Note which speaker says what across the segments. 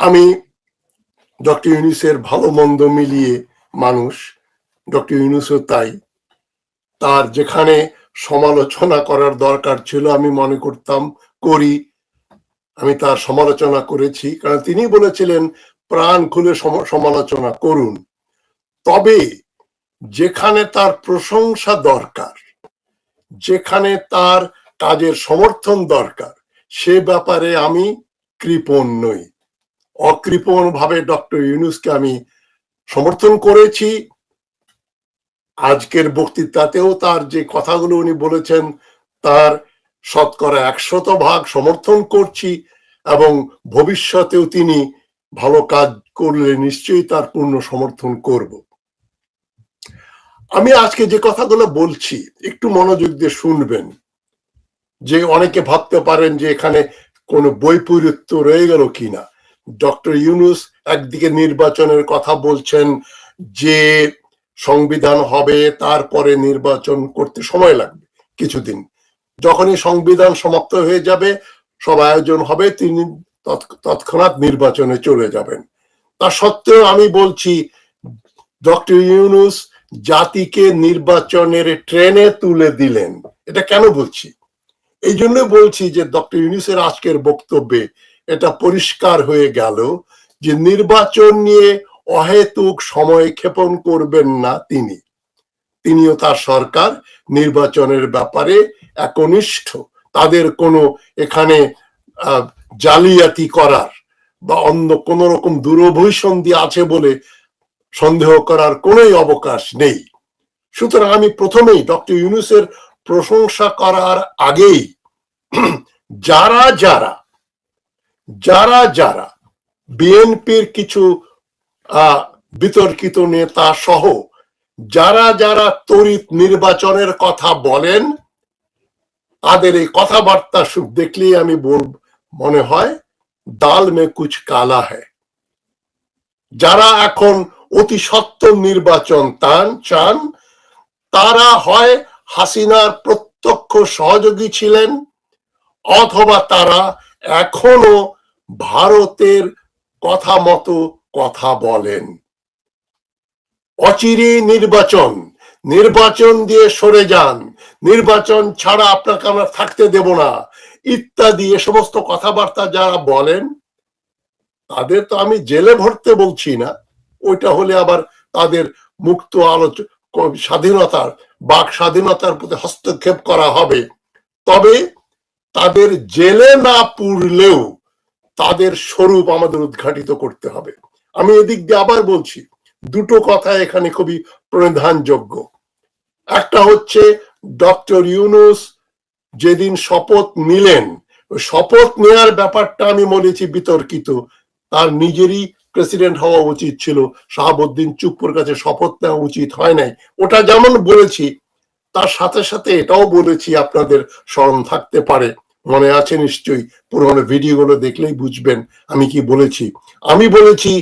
Speaker 1: আমি ডক্টর ইউনুসের ভালো মন্দ মিলিয়ে মানুষ, ডক্টর ইউনুসও তাই। তার যেখানে সমালোচনা করার দরকার ছিল আমি মনে করতাম করি, আমি তার সমালোচনা করেছি, কারণ তিনি বলেছিলেন, প্রাণ খুলে সমালোচনা করুন। তবে যেখানে তার প্রশংসা দরকার, যেখানে তার কাজের সমর্থন দরকার, সে ব্যাপারে আমি কৃপণ নই। অকৃপণ ভাবে ডক্টর ইউনুসকে আমি সমর্থন করেছি। আজকের বক্তৃতাতেও তার যে কথাগুলো উনি বলেছেন, তার শতকরা একশত ভাগ সমর্থন করছি এবং ভবিষ্যতেও তিনি ভালো কাজ করলে নিশ্চয়ই তার পূর্ণ সমর্থন করব। আমি আজকে যে কথাগুলো বলছি, একটু মনোযোগ দিয়ে শুনবেন। যে অনেকে ভাবতে পারেন যে এখানে কোনো বৈপরীত্য রয়ে গেল কিনা। ডক্টর ইউনুস একদিকে নির্বাচনের কথা বলছেন যে সংবিধান হবে, তারপরে নির্বাচন করতে সময় লাগবে কিছুদিন। যখনই সংবিধান সমাপ্ত হয়ে যাবে, সব আয়োজন হবে, তিনি তৎক্ষণাৎ নির্বাচনে চলে যাবেন। তা সত্ত্বেও আমি বলছি, ডক্টর ইউনুস জাতিকে নির্বাচনের ট্রেনে তুলে দিলেন। এটা কেন বলছি? এই জন্য বলছি যে ডক্টর ইউনুসের আজকের বক্তব্যে এটা পরিষ্কার হয়ে গেল যে নির্বাচন নিয়ে অহেতুক সময় ক্ষেপণ করবেন না তিনি। তিনিও তার সরকার, নির্বাচনের ব্যাপারে একনিষ্ঠ। তাদের কোনো এখানে জালিয়াতি করার বা অন্য কোন রকম দূরভৈসন্ধি আছে বলে সন্দেহ করার কোনোই অবকাশ নেই। সুতরাং আমি প্রথমেই ডক্টর ইউনুসের প্রশংসা করার আগেই, যারা যারা যারা যারা বিএনপির কিছু বিতর্কিত নেতা সহ যারা যারা তড়িৎ নির্বাচনের কথা বলেন, তাদের এই কথাবার্তা শু- দেখলেই আমি মনে হয় দাল মে কুচ কালা হ্যায়। যারা এখন অতি সত্তর নির্বাচন তান, চান, তারা হয় হাসিনার প্রত্যক্ষ সহযোগী ছিলেন, অথবা তারা এখনও ভারতের কথা মতো কথা বলেন। অচিরে নির্বাচন নির্বাচন দিয়ে সরে যান। নির্বাচন ছাড়া আপনাকে আমরা থাকতে দেব না। ইত্যাদি, এ সমস্ত কথাবার্তা যারা বলেন, তাদের তো আমি জেলে ভরতে বলছি না। ওইটা হলে আবার তাদের মুক্ত আলোচনা স্বাধীনতার, বাক স্বাধীনতার প্রতি হস্তক্ষেপ করা হবে। তবে তাদের জেলে না পুরলেও তাদের স্বরূপ আমাদের উদ্ঘাটিত করতে হবে। আমি এদিক দিয়ে আবার বলছি, দুটো কথা এখানে খুবই প্রধানযোগ্য। একটা হচ্ছে ডক্টর ইউনুস যেদিন শপথ নিলেন, শপথ নেয়ার ব্যাপারটা আমি বলেছি বিতর্কিত। তার নিজেরই প্রেসিডেন্ট হওয়া উচিত ছিল, শাহাবুদ্দিন চুপ্পুর কাছে শপথ নেওয়া উচিত হয় নাই। ওটা যেমন বলেছি, তার সাথে সাথে এটাও বলেছি আপনাদের স্মরণ থাকতে পারে। মনে আছে নিশ্চয়ই। পুরোনো ভিডিওগুলো দেখলেই বুঝবেন আমি কি বলেছি। আমি বলেছি,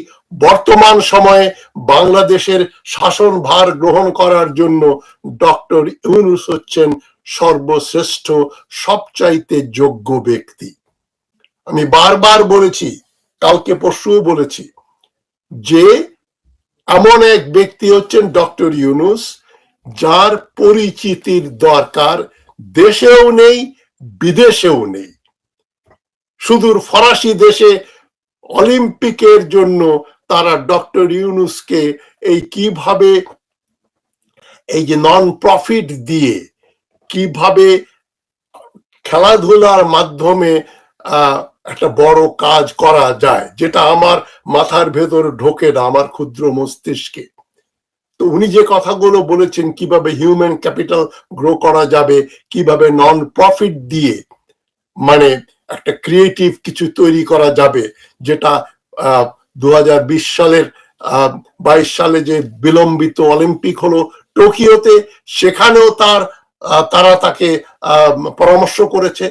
Speaker 1: বর্তমান সময়ে বাংলাদেশের শাসন ভার গ্রহণ করার জন্য ডক্টর ইউনুস হচ্ছেন সর্বশ্রেষ্ঠ, সবচাইতে যোগ্য ব্যক্তি। আমি বারবার বলেছি, কালকে পরশুও বলেছি, যে এমন এক ব্যক্তি হচ্ছেন ডক্টর ইউনুস, যার পরিচিতির দরকার, দেশেও নেই বিদেশেও নেই। সুদূর ফরাসি দেশে অলিম্পিকের জন্য তারা ডক্টর ইউনুসকে এই কীভাবে এই যে নন প্রফিট দিয়ে কীভাবে খেলাধুলার মাধ্যমে একটা বড় কাজ করা যায়, যেটা আমার মাথার ভেতর ঢোকে না, আমার ক্ষুদ্র মস্তিষ্কে। তো উনি যে কথাগুলো বলেছেন, কীভাবে হিউম্যান ক্যাপিটাল গ্রো করা যাবে, কীভাবে নন প্রফিট দিয়ে মানে একটা ক্রিয়েটিভ কিছু তৈরি করা যাবে, যেটা দু হাজার বিশ সালের বাইশ সালে যে বিলম্বিত অলিম্পিক হলো টোকিওতে, সেখানেও তার তারা তাকে পরামর্শ করেছে,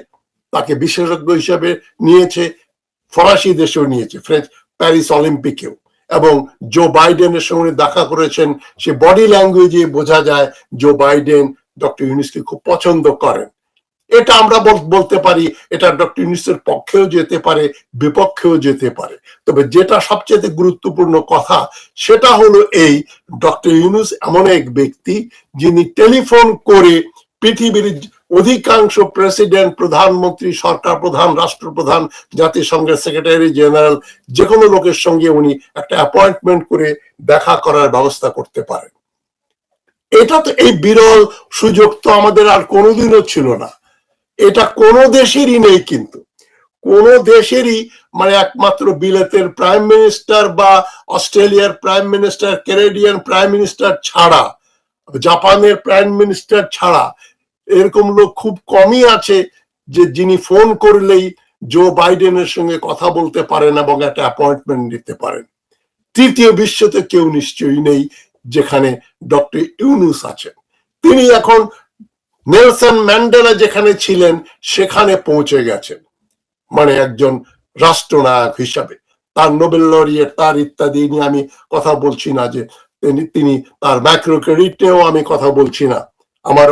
Speaker 1: তাকে বিশেষজ্ঞ হিসেবে নিয়েছে, ফরাসি দেশেও নিয়েছে, ফ্রেঞ্চ, প্যারিস অলিম্পিকেও। এবং জো বাইডেনের সঙ্গে দেখা করেছেন, সে বডি ল্যাঙ্গুয়েজে বোঝা যায় জো বাইডেন ডক্টর ইউনিসকে খুব পছন্দ করেন। এটা আমরা বল- বলতে পারি, এটা ডক্টর ইউনিসের পক্ষেও যেতে পারে, বিপক্ষেও যেতে পারে। তবে যেটা সবচেয়ে গুরুত্বপূর্ণ কথা, সেটা হলো এই ডক্টর ইউনুস এমন এক ব্যক্তি যিনি টেলিফোন করে পৃথিবীর অধিকাংশ প্রেসিডেন্ট, প্রধানমন্ত্রী, সরকার প্রধান, রাষ্ট্রপ্রধান, জাতিসংঘের সেক্রেটারি জেনারেল যে কোনো লোকের সঙ্গে উনি একটা অ্যাপয়েন্টমেন্ট করে দেখা করার ব্যবস্থা করতে পারেন। এটা তো এই বিরল সুযোগ তো আমাদের আর কোনোদিনও ছিল না। এটা কোনো দেশেরই নেই কিন্তু। কোন দেশেরই মানে একমাত্র বিলেতের প্রাইম মিনিস্টার বা অস্ট্রেলিয়ার prime minister, Canadian prime minister ছাড়া, জাপানের প্রাইম মিনিস্টার ছাড়া এরকম লোক খুব কমই আছে যে যিনি ফোন করলেই জো বাইডেনের সঙ্গে কথা বলতে পারেন এবং একটা অ্যাপয়েন্টমেন্ট নিতে পারেন। তৃতীয় বিশ্বতে কেউ নিশ্চয়ই নেই যেখানে ডক্টর ইউনুস আছেন। তিনি এখন নেলসন ম্যান্ডেলা যেখানে ছিলেন সেখানে পৌঁছে গেছেন। মানে একজন রাষ্ট্রনায়ক হিসাবে। তার নোবেল লরিয়েট, তার ইত্যাদি নিয়ে আমি কথা বলছি না যে তিনি তার ম্যাক্রো ক্রেডিট নিয়েও আমি কথা বলছি না। আমার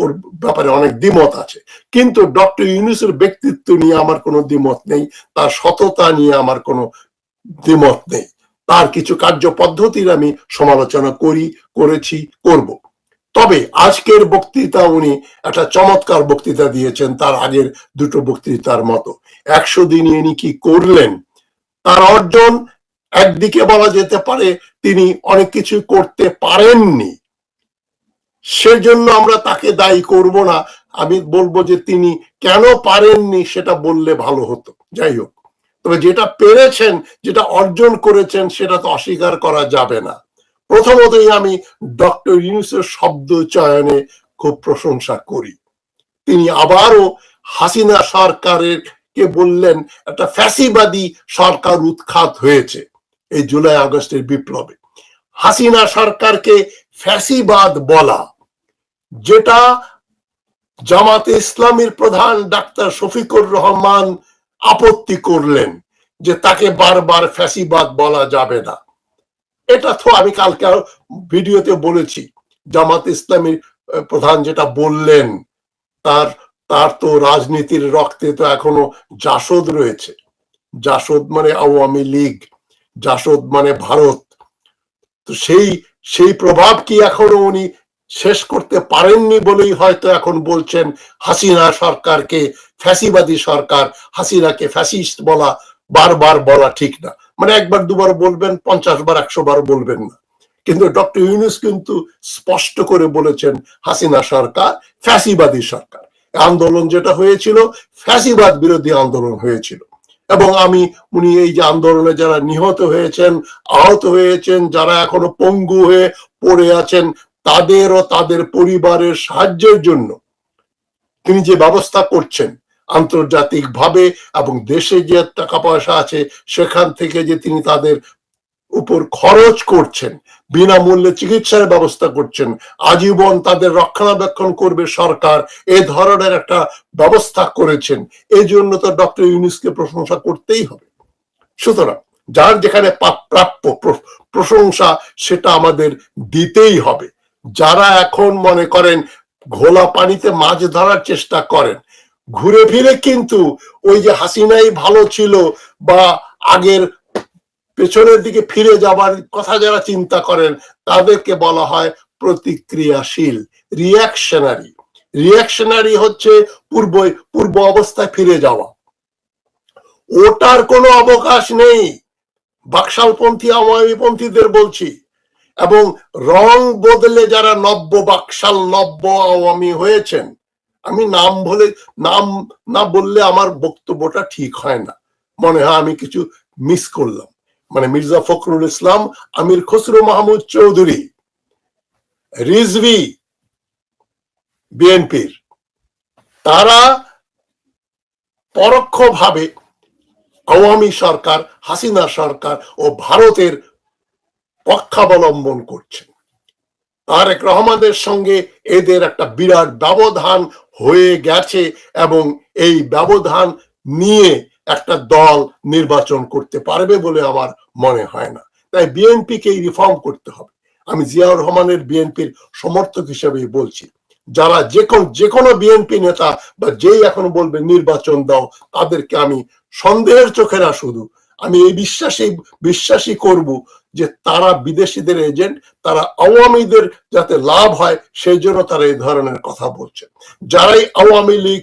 Speaker 1: ওর ব্যাপারে অনেক দ্বিমত আছে। কিন্তু ডক্টর ইউনুসের ব্যক্তিত্ব নিয়ে আমার কোনো দ্বিমত নেই, তার সততা নিয়ে আমার কোনো দ্বিমত নেই। তার কিছু কার্য পদ্ধতির আমি সমালোচনা করি, করেছি, করব। তবে আজকের বক্তৃতা উনি একটা চমৎকার বক্তৃতা দিয়েছেন তার আগের দুটো বক্তৃতার মতো। একশো দিন ইনি কি করলেন? তার অর্জন একদিকে বলা যেতে পারে তিনি অনেক কিছু করতে পারেননি। সেজন্য আমরা তাকে দায়ী করব না। আমি বলব যে তিনি কেন পারেননি সেটা বললে ভালো হতো। যাই হোক, তবে যেটা পেরেছেন, যেটা অর্জন করেছেন সেটা তো অস্বীকার করা যাবে না। প্রথমতই আমি ডক্টর ইউনুসের শব্দ চয়নে খুব প্রশংসা করি। তিনি আবারও হাসিনা সরকারের কে বললেন, একটা ফ্যাসিবাদী সরকার উৎখাত হয়েছে এই জুলাই আগস্টের বিপ্লবে। হাসিনা সরকারকে ফ্যাসিবাদ বলা যেটা জামাতে ইসলামীর প্রধান ডাক্তার শফিকুর রহমান আপত্তি করলেন যে তাকে বারবার ফ্যাসিবাদ বলা যাবে না। এটা তো আমি কালকে ভিডিওতে বলেছি, জামাত ইসলামীর প্রধান যেটা বললেন, তার তার তো রাজনীতির রক্তে তো এখনও জাসদ রয়েছে। জাসদ মানে আওয়ামী লীগ, জাসদ মানে ভারত। তো সেই সেই প্রভাব কি এখনও উনি শেষ করতে পারেননি বলেই হয়তো এখন বলছেন হাসিনা সরকারকে, ফ্যাসিবাদী সরকার, হাসিনাকে ফ্যাসিস্ট বলা, বারবার বলা ঠিক না। মানে একবার দুবার বলবেন, পঞ্চাশ বার, একশো বার বলবেন না। কিন্তু ডক্টর ইউনুস কিন্তু স্পষ্ট করে বলেছেন, হাসিনা সরকার ফ্যাসিবাদী সরকার। আন্দোলন যেটা হয়েছিল, ফ্যাসিবাদ বিরোধী আন্দোলন হয়েছিল। এবং আমি, উনি এই যে আন্দোলনে যারা নিহত হয়েছেন, আহত হয়েছেন, যারা এখনও পঙ্গু হয়ে পড়ে আছেন তাদের ও তাদের পরিবারের সাহায্যের জন্য তিনি যে ব্যবস্থা করছেন আন্তর্জাতিক ভাবে এবং দেশে যে টাকা পয়সা আছে, সেখান থেকে যে তিনি তাদের উপর খরচ করছেন, বিনামূল্যে চিকিৎসার ব্যবস্থা করছেন, আজীবন তাদের রক্ষণাবেক্ষণ করবে সরকার, এ ধরনের একটা ব্যবস্থা করেছেন এই জন্য তো ডক্টর ইউনিসকে প্রশংসা করতেই হবে। সুতরাং যার যেখানে প্রাপ্য প্রশংসা, সেটা আমাদের দিতেই হবে। যারা এখন মনে করেন ঘোলা পানিতে মাছ ধরার চেষ্টা করেন, ঘুরে ফিরে কিন্তু ওই যে হাসিনাই ভালো ছিল বা আগের পেছনের দিকে ফিরে যাবার কথা যারা চিন্তা করেন, তাদেরকে বলা হয় প্রতিক্রিয়াশীল রিয়াকশনারি রিয়াকশনারি হচ্ছে পূর্ব পূর্ব অবস্থায় ফিরে যাওয়া। ওটার কোনো অবকাশ নেই। বাকশালপন্থী, আওয়ামীপন্থীদের বলছি। এবং রং বদলে যারা নব্য বাকশাল, নব্য আওয়ামী হয়েছেন, আমি নাম বলে, নাম না বললে আমার বক্তব্যটা ঠিক হয় না। মনে হয় আমি কিছু মিস করলাম। মানে মির্জা ফখরুল ইসলাম, আমির খসরু মাহমুদ চৌধুরী, রিজভি বিএনপির, তারা পরোক্ষভাবে আওয়ামী সরকার, হাসিনা সরকার ও ভারতের পক্ষাবলম্বন করছেন। তারেক রহমানের সঙ্গে এদের একটা বিরাট ব্যবধান হয়ে গেছে এবং এই ব্যবধান নিয়ে একটা দল নির্বাচন করতে পারবে বলে আমার মনে হয় না। তাই বিএনপিকে রিফর্ম করতে হবে। আমি জিয়াউর রহমানের বিএনপির সমর্থক হিসেবেই বলছি, যারা যে কোন যে কোনো বিএনপি নেতা বা যেই এখন বলবে নির্বাচন দাও, তাদেরকে আমি সন্দেহের চোখে না শুধু, আমি এই বিশ্বাসী বিশ্বাসী করব যে তারা বিদেশিদের এজেন্ট, তারা আওয়ামীদের যাতে লাভ হয়, সেই জন্য তারা এই ধরনের কথা বলছে। যারাই আওয়ামী লীগ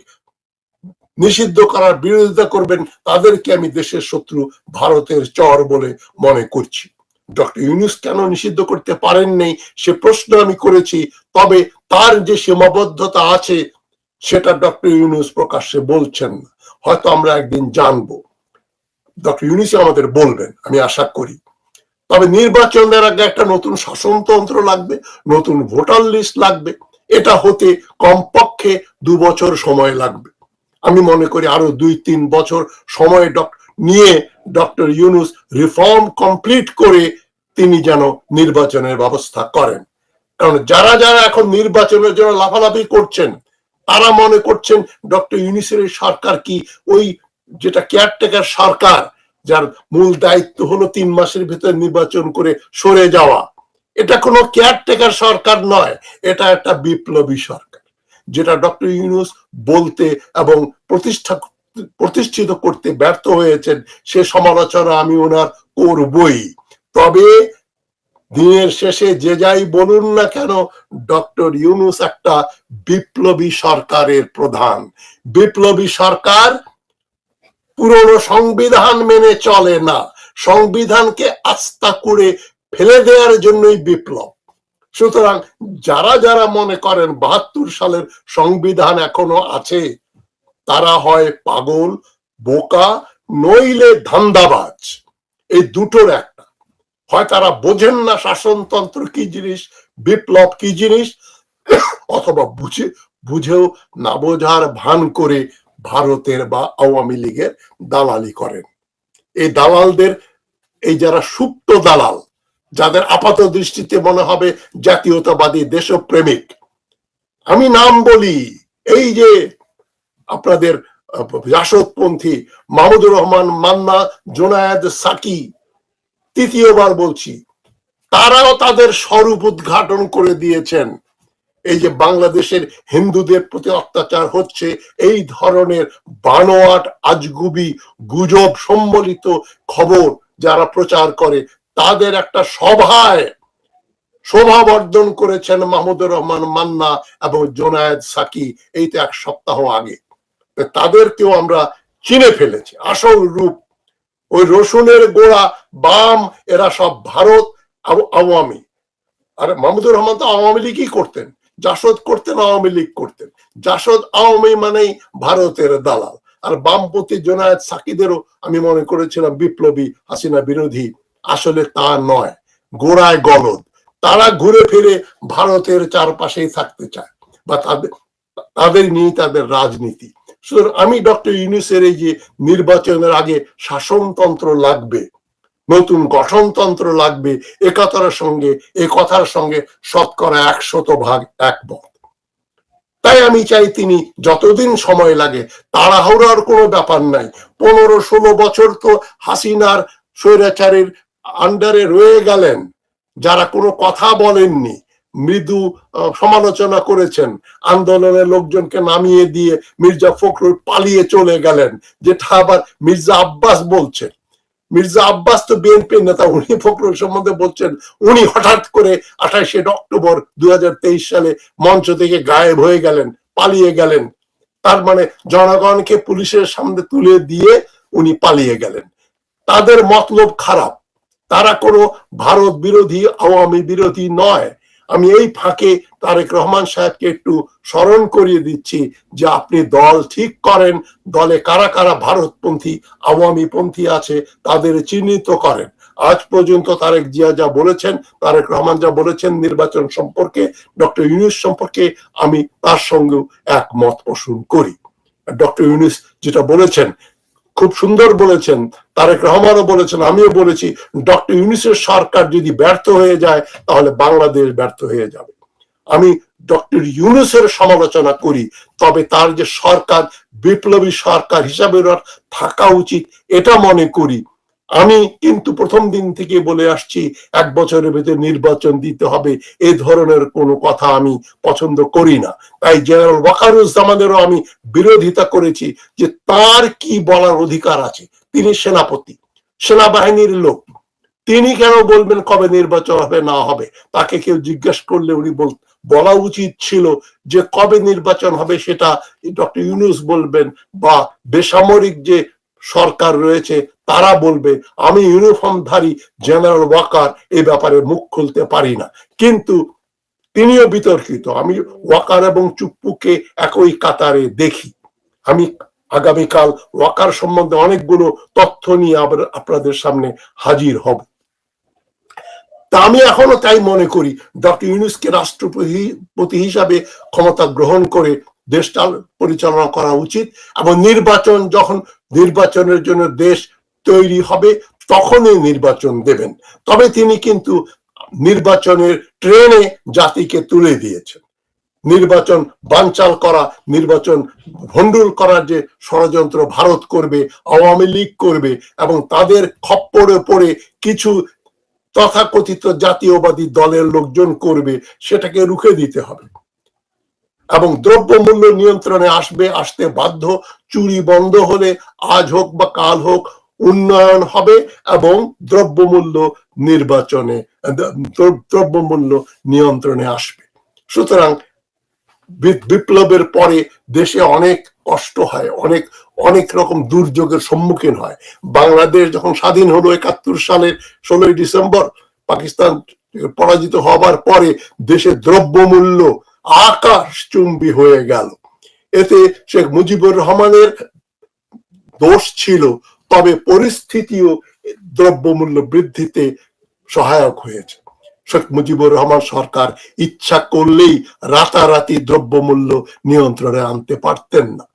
Speaker 1: নিষিদ্ধ করার বিরোধিতা করবেন, তাদেরকে আমি দেশের শত্রু ভারতের চর বলে মনে করছি। ডক্টর ইউনুস কেন নিষিদ্ধ করতে পারেন নাই, সে প্রশ্ন আমি করেছি, তবে তার যে সীমাবদ্ধতা আছে, সেটা ডক্টর ইউনুস প্রকাশ্যে বলছেন না। হয়তো আমরা একদিন জানব। ডক্টর ইউনুস আমাদের বলবেন, আমি আশা করি। তবে নির্বাচনের আগে একটা নতুন শাসনতন্ত্র লাগবে, নতুন ভোটার লিস্ট লাগবে, এটা হতে কমপক্ষে দু বছর সময় লাগবে। আমি মনে করি আরও দুই তিন বছর সময় নিয়ে ডক্টর ইউনুস রিফর্ম কমপ্লিট করে তিনি যেন নির্বাচনের ব্যবস্থা করেন। কারণ যারা যারা এখন নির্বাচনের জন্য লাফালাফি করছেন, তারা মনে করছেন ডক্টর ইউনিসের সরকার কি? ওই যেটা কেয়ারটেকার সরকার যার মূল দায়িত্ব হলো তিন মাসের ভিতরে নির্বাচন করে সরে যাওয়া। এটা কোনো কেয়ারটেকার সরকার নয়, এটা একটা বিপ্লবী সরকার। যেটা ডক্টর ইউনুস বলতে এবং প্রতিষ্ঠা, প্রতিষ্ঠিত করতে ব্যর্থ হয়েছেন, সে সমালোচনা আমি ওনার করবই। তবে দিনের শেষে যে যাই বলুন না কেন, ডক্টর ইউনুস একটা বিপ্লবী সরকারের প্রধান। বিপ্লবী সরকার পুরনো সংবিধান মেনে চলে না। সংবিধানকে আস্থা করে ফেলে দেওয়ার জন্যই বিপ্লব। সুতরাং যারা যারা মনে করেন বাহাত্তর সালের সংবিধান এখনও আছে, তারা হয় পাগল, বোকা, নইলে ধান্দাবাজ। এই দুটোর একটা। হয় তারা বোঝেন না শাসনতন্ত্র কি জিনিস, বিপ্লব কি জিনিস, অথবা বুঝে বুঝেও না বোঝার ভান করে ভারতের বা আওয়ামী লীগের দালালি করেন। এই দালালদের, এই যারা সুপ্ত দালাল, যাদের আপাত দৃষ্টিতে মনে হবে জাতীয়তাবাদী দেশপ্রেমিক, আমি নাম বলি, এই যে আপনাদের জাসদপন্থী মাহমুদুর রহমান, মান্না, জোনায়েদ সাকি, তৃতীয়বার বলছি, তারাও তাদের স্বরূপ উদ্ঘাটন করে দিয়েছেন। এই যে বাংলাদেশের হিন্দুদের প্রতি অত্যাচার হচ্ছে, এই ধরনের বানোয়াট, আজগুবি, গুজব সম্বলিত খবর যারা প্রচার করে, তাদের একটা সভায় শোভাবর্ধন করেছেন মাহমুদুর রহমান মান্না এবং জোনায়েদ সাকি এই তো এক সপ্তাহ আগে। তাদেরকেও আমরা চিনে ফেলেছি। আসল রূপ, ওই রসুনের গোড়া, বাম, এরা সব ভারত আওয়ামী। আর মাহমুদুর রহমান তো আওয়ামী লীগই করতেন। জাসদ করতেন, আওয়ামী লীগ করতেন। জাসদ আওয়ামী মানেই ভারতের দালাল। আর বামপন্থী জোনায়েদ সাকিদেরও আমি মনে করেছিলাম বিপ্লবী হাসিনা বিরোধী। আসলে তা নয়। গোড়ায় গলদ। তারা ঘুরে ফিরে ভারতের চারপাশেই থাকতে চায় বা তাদের তাদের নিয়ে তাদের রাজনীতি। সুতরাং আমি ডক্টর ইউনুসের এই যে নির্বাচনের আগে শাসনতন্ত্র লাগবে নতুন গঠনতন্ত্র লাগবে এ কথার সঙ্গে এ কথার সঙ্গে শতকরা একশত ভাগ একমত। তাই আমি চাই তিনি যতদিন সময় লাগে, তাড়াহুড়ার কোনো ব্যাপার নাই। পনেরো ষোলো বছর তো হাসিনার স্বৈরাচারের আন্ডারে রয়ে গেলেন। যারা কোনো কথা বলেননি, মৃদু সমালোচনা করেছেন, আন্দোলনের লোকজনকে নামিয়ে দিয়ে মির্জা ফখরুল পালিয়ে চলে গেলেন, যেটা আবার মির্জা আব্বাস বলছেন। মির্জা আব্বাস তো বিএনপি নেতা, উনি ফখরুল সম্বন্ধে বলছেন, উনি হঠাৎ করে আঠাশে অক্টোবর দুই সালে মঞ্চ থেকে গায়েব হয়ে গেলেন, পালিয়ে গেলেন। তার মানে জনগণকে পুলিশের সামনে তুলে দিয়ে উনি পালিয়ে গেলেন। তাদের মতলব খারাপ। তারা কোনো ভারত বিরোধী, আওয়ামী বিরোধী নয়। আমি এই ফাঁকে তারেক রহমান সাহেবকে একটু স্মরণ করিয়ে দিচ্ছি যে আপনি দল ঠিক করেন, দলে কারা কারা ভারতপন্থী আওয়ামী পন্থী আছে তাদের চিহ্নিত করেন। আজ পর্যন্ত তারেক জিয়া যা বলেছেন, তারেক রহমান যা বলেছেন নির্বাচন সম্পর্কে, ডক্টর ইউনুস সম্পর্কে আমি তার সঙ্গেও একমত পোষণ করি। ডক্টর ইউনুস যেটা বলেছেন খুব সুন্দর বলেছেন, তারেক রহমানও বলেছেন, আমিও বলেছি, ডক্টর ইউনিসের সরকার যদি ব্যর্থ হয়ে যায়, তাহলে বাংলাদেশ ব্যর্থ হয়ে যাবে। আমি ডক্টর ইউনুসের সমালোচনা করি, তবে তার যে সরকার, বিপ্লবী সরকার হিসাবে থাকা উচিত, এটা মনে করি। আমি কিন্তু প্রথম দিন থেকে বলে আসছি, এক বছরের ভেতরে নির্বাচন দিতে হবে। এ ধরনের কোনো কথা আমি পছন্দ করি না। তাই জেনারেল ওয়াকারুজ্জামানেরও আমি বিরোধিতা করেছি যে তার কি বলার অধিকার আছে। তিনি সেনাপতি, সেনাবাহিনীর লোক। তিনি কেন বলবেন কবে নির্বাচন হবে, না হবে? তাকে কেউ জিজ্ঞেস করলে উনি বল, বলা উচিত ছিল যে কবে নির্বাচন হবে সেটা ডক্টর ইউনুস বলবেন বা বেসামরিক যে সরকার রয়েছে, তারা বলবে, আমি ইউনিফর্মধারী জেনারেল ওয়াকার এই ব্যাপারে মুখ খুলতে পারি না। কিন্তু তিনিও বিতর্কিত। আমি ওয়াকার এবং চুপ্পুকে একই কাতারে দেখি। আমি আগামীকাল ওয়াকার সম্বন্ধে অনেকগুলো তথ্য নিয়ে আবার আপনাদের সামনে হাজির হব। তা আমি এখনও তাই মনে করি, ডক্টর ইউনুসকে রাষ্ট্রপতি হিসাবে ক্ষমতা গ্রহণ করে দেশটা পরিচালনা করা উচিত এবং নির্বাচন যখন নির্বাচনের জন্য দেশ তৈরি হবে, তখনই নির্বাচন দেবেন। তবে তিনি কিন্তু নির্বাচনের ট্রেনে জাতিকে তুলে দিয়েছেন। নির্বাচন বানচাল করা, নির্বাচন ভণ্ডুল করার যে ষড়যন্ত্র ভারত করবে, আওয়ামী লীগ করবে এবং তাদের খপ্পরে পড়ে কিছু তথাকথিত জাতীয়বাদী দলের লোকজন করবে, সেটাকে রুখে দিতে হবে। এবং দ্রব্যমূল্য নিয়ন্ত্রণে আসবে, আসতে বাধ্য। চুরি বন্ধ হলে আজ হোক বা কাল হোক উন্নয়ন হবে এবং দ্রব্যমূল্য নির্বাচনে, দ্রব্যমূল্য নিয়ন্ত্রণে আসবে। সুতরাং বিপ্লবের পরে দেশে অনেক কষ্ট হয়, অনেক অনেক রকম দুর্যোগের সম্মুখীন হয়। বাংলাদেশ যখন স্বাধীন হলো একাত্তর সালের ষোলোই ডিসেম্বর, পাকিস্তান পরাজিত হবার পরে দেশে দ্রব্যমূল্য আকাশ চুম্বি হয়ে গেল। এতে শেখ মুজিবুর রহমানের দোষ ছিল, তবে পরিস্থিতিও দ্রব্যমূল্য বৃদ্ধিতে সহায়ক হয়েছে। শেখ মুজিবুর রহমান সরকার ইচ্ছা করলেই রাতারাতি দ্রব্যমূল্য নিয়ন্ত্রণে আনতে পারতেন না।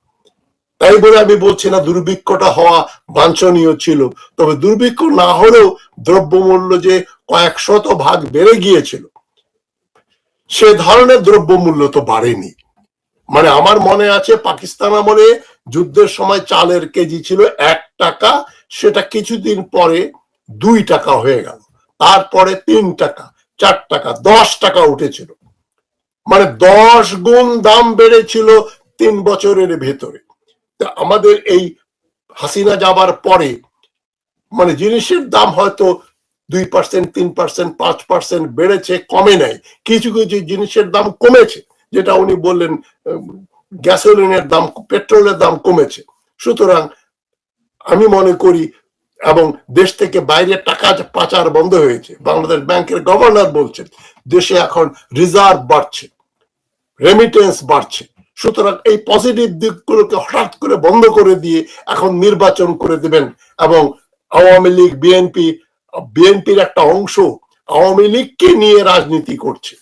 Speaker 1: তাই বলে আমি বলছি না, দুর্ভিক্ষটা হওয়া বাঞ্ছনীয় ছিল, তবে দুর্ভিক্ষ না হলেও দ্রব্যমূল্য যে কয়েক শত ভাগ বেড়ে গিয়েছিল সে ধরনের দ্রব্যমূল্য তো বাড়েনি। মানে আমার মনে আছে, পাকিস্তান আমলে যুদ্ধের সময় চালের কেজি ছিল এক টাকা, সেটা কিছুদিন পরে দুই টাকা হয়ে গেল। তারপরে তিন টাকা, চার টাকা, দশ টাকা উঠেছিল। মানে দশ গুণ দাম বেড়েছিল তিন বছরের ভেতরে। আমাদের এই হাসিনা যাবার পরে মানে জিনিসের দাম হয়তো দুই পার্সেন্ট তিন পার্সেন্ট পাঁচ পার্সেন্ট বেড়েছে, কমে নাই। কিছু কিছু জিনিসের দাম কমেছে, যেটা উনি বললেন গ্যাসোলিনের দাম, পেট্রোলের দাম কমেছে। সুতরাং আমি মনে করি এবং দেশ থেকে বাইরে টাকা পাচার বন্ধ হয়েছে। বাংলাদেশ ব্যাংকের গভর্নর বলছেন, দেশে এখন রিজার্ভ বাড়ছে রেমিটেন্স বাড়ছে। সুতরাং এই পজিটিভ দিকগুলোকে হঠাৎ করে বন্ধ করে দিয়ে এখন নির্বাচন করে দেবেন এবং আওয়ামী লীগ, বিএনপি বিএনপির একটা অংশ আওয়ামী লীগকে নিয়ে রাজনীতি করছে।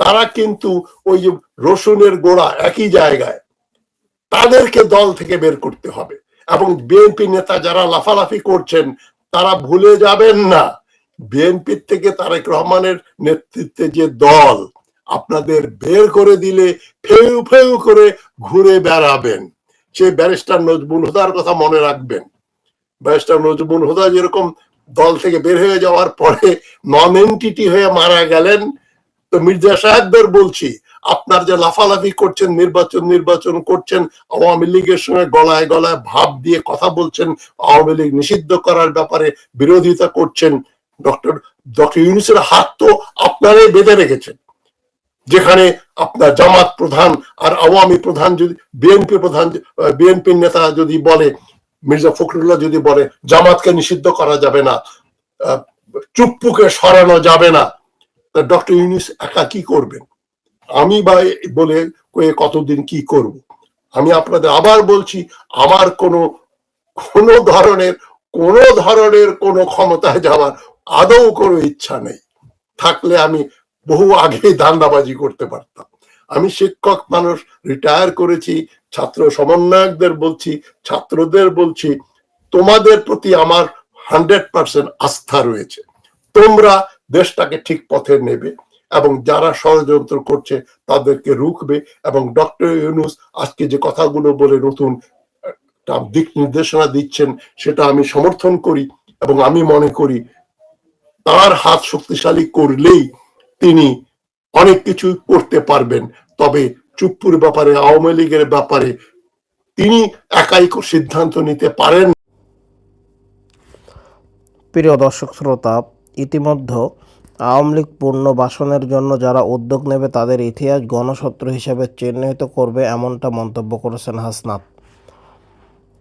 Speaker 1: তারা কিন্তু ওই যে রসুনের গোড়া একই জায়গায়, তাদেরকে দল থেকে বের করতে হবে। এবং বিএনপি নেতা যারা লাফালাফি করছেন, তারা ভুলে যাবেন না, বিএনপির থেকে তারেক রহমানের নেতৃত্বে যে দল, আপনাদের বের করে দিলে ফেউ ফেউ করে ঘুরে বেড়াবেন। সে ব্যারিস্টার নজমুল হুদার কথা মনে রাখবেন। ব্যারিস্টার নজমুল হুদা যেরকম দল থেকে বের হয়ে যাওয়ার পরে নন এন্টিটি হয়ে মারা গেলেন। তো মির্জা সাহেবদের বলছি, আপনার যে লাফালাফি করছেন, নির্বাচন নির্বাচন করছেন, আওয়ামী লীগের সঙ্গে গলায় গলায় ভাব দিয়ে কথা বলছেন, আওয়ামী লীগ নিষিদ্ধ করার ব্যাপারে বিরোধিতা করছেন, ডক্টর ডক্টর ইউনুসের হাত তো আপনারাই বেঁধে রেখেছেন। যেখানে আপনার জামাত প্রধান আর আওয়ামী প্রধান যদি, বিএনপি প্রধান বিএনপির নেতা যদি বলে মির্জা ফখরুল্লাহ যদি বলে, জামাতকে নিষিদ্ধ করা যাবে না চুপ্পুকে সরানো যাবে না ডক্টর ইউনিস একা কি করবেন? আমি বা বলে কতদিন কি করব? আমি আপনাদের আবার বলছি, আমার কোনো কোনো ধরনের, কোন ধরনের কোনো ক্ষমতায় যাওয়ার আদৌ কোনো ইচ্ছা নেই। থাকলে আমি বহু আগে ধান্দাবাজি করতে পারতাম। আমি শিক্ষক মানুষ, রিটায়ার করেছি ছাত্র সমন্বয়কদের বলছি, ছাত্রদের বলছি, তোমাদের প্রতি আমার হান্ড্রেড পার্সেন্ট আস্থা রয়েছে। তোমরা দেশটাকে ঠিক পথে নেবে এবং যারা ষড়যন্ত্র করছে তাদেরকে রুখবে এবং ডক্টর ইউনুস আজকে যে কথাগুলো বলে নতুন দিক নির্দেশনা দিচ্ছেন, সেটা আমি সমর্থন করি এবং আমি মনে করি তার হাত শক্তিশালী করলেই তিনি অনেক কিছু করতে পারবেন। তবে চুপ্পুর ব্যাপারে, আওয়ামী লীগের ব্যাপারে তিনি একাই সিদ্ধান্ত নিতে পারেন।
Speaker 2: প্রিয় দর্শক শ্রোতা, ইতিমধ্যে আওয়ামী লীগ পুনর্বাসনের জন্য যারা উদ্যোগ নেবে, তাদের ইতিহাস গণশত্রু হিসেবে চিহ্নিত করবে এমনটা মন্তব্য করেছেন Hasnat.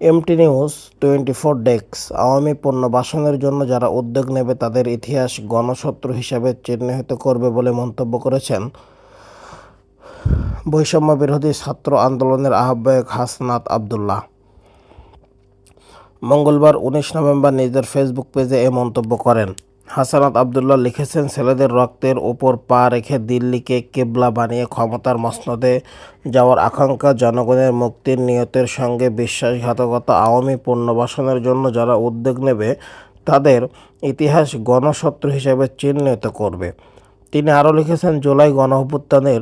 Speaker 2: MT news twenty four desk. Awami পুনর্বাসনের জন্য যারা উদ্যোগ নেবে, তাদের ইতিহাস গণশত্রু হিসাবে চিহ্নিত করবে বলে মন্তব্য করেছেন বৈষম্য বিরোধী ছাত্র আন্দোলনের আহ্বায়ক হাসনাত আবদুল্লাহ। মঙ্গলবার উনিশ নভেম্বর নিজের ফেসবুক পেজে এ মন্তব্য করেন। হাসানাত আবদুল্লাহ লিখেছেন, ছেলেদের রক্তের ওপর পা রেখে দিল্লিকে কেবলা বানিয়ে ক্ষমতার মসনদে যাওয়ার আকাঙ্ক্ষা জনগণের মুক্তির নিয়তের সঙ্গে বিশ্বাসঘাতকতা আওয়ামী পুনর্বাসনের জন্য যারা উদ্যোগ নেবে, তাদের ইতিহাস গণশত্রু হিসেবে চিহ্নিত করবে। তিনি আরও লিখেছেন, জুলাই গণ অভ্যুত্থানের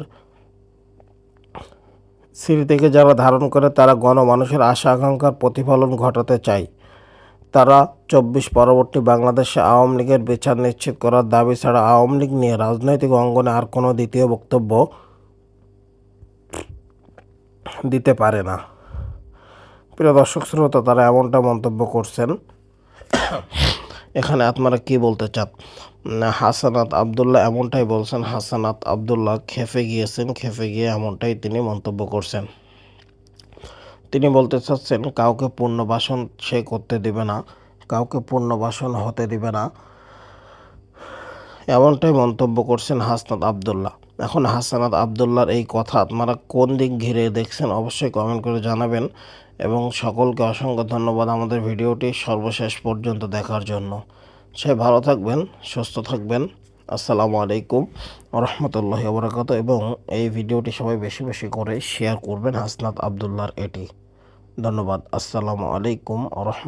Speaker 2: স্মৃতিকে যারা ধারণ করে তারা গণমানুষের আশা আকাঙ্ক্ষার প্রতিফলন ঘটাতে চায়। তারা চব্বিশ পরবর্তী বাংলাদেশে আওয়ামী লীগের বিচার নিশ্চিত করার দাবি ছাড়া আওয়ামী লীগ নিয়ে রাজনৈতিক অঙ্গনে আর কোনো দ্বিতীয় বক্তব্য দিতে পারে না। প্রিয় দর্শক শ্রোতা, তারা এমনটা মন্তব্য করছেন। এখানে আপনারা কি বলতে চান? হাসানাত আবদুল্লাহ এমনটাই বলছেন, হাসানাত আবদুল্লাহ খেপে গিয়েছেন খেপে গিয়ে এমনটাই তিনি মন্তব্য করছেন। তিনি বলতে চাচ্ছেন, কাউকে পূর্ণবাসন সে করতে দেবে না, কাউকে পূর্ণবাসন হতে দিবে না। এমনটাই মন্তব্য করছেন হাসনাত আবদুল্লাহ। এখন হাসানাত আবদুল্লাহর এই কথা আপনারা কোন দিক ঘিরে দেখছেন অবশ্যই কমেন্ট করে জানাবেন এবং সকলকে অসংখ্য ধন্যবাদ আমাদের ভিডিওটি সর্বশেষ পর্যন্ত দেখার জন্য। সে ভালো থাকবেন, সুস্থ থাকবেন। আসসালামু আলাইকুম রহমতুল্লাহ বরাকাত এবং এই ভিডিওটি সবাই বেশি বেশি করে শেয়ার করবেন হাসনাত আবদুল্লাহর এটি। ধন্যবাদ। আসসালামু আলাইকুম রহমত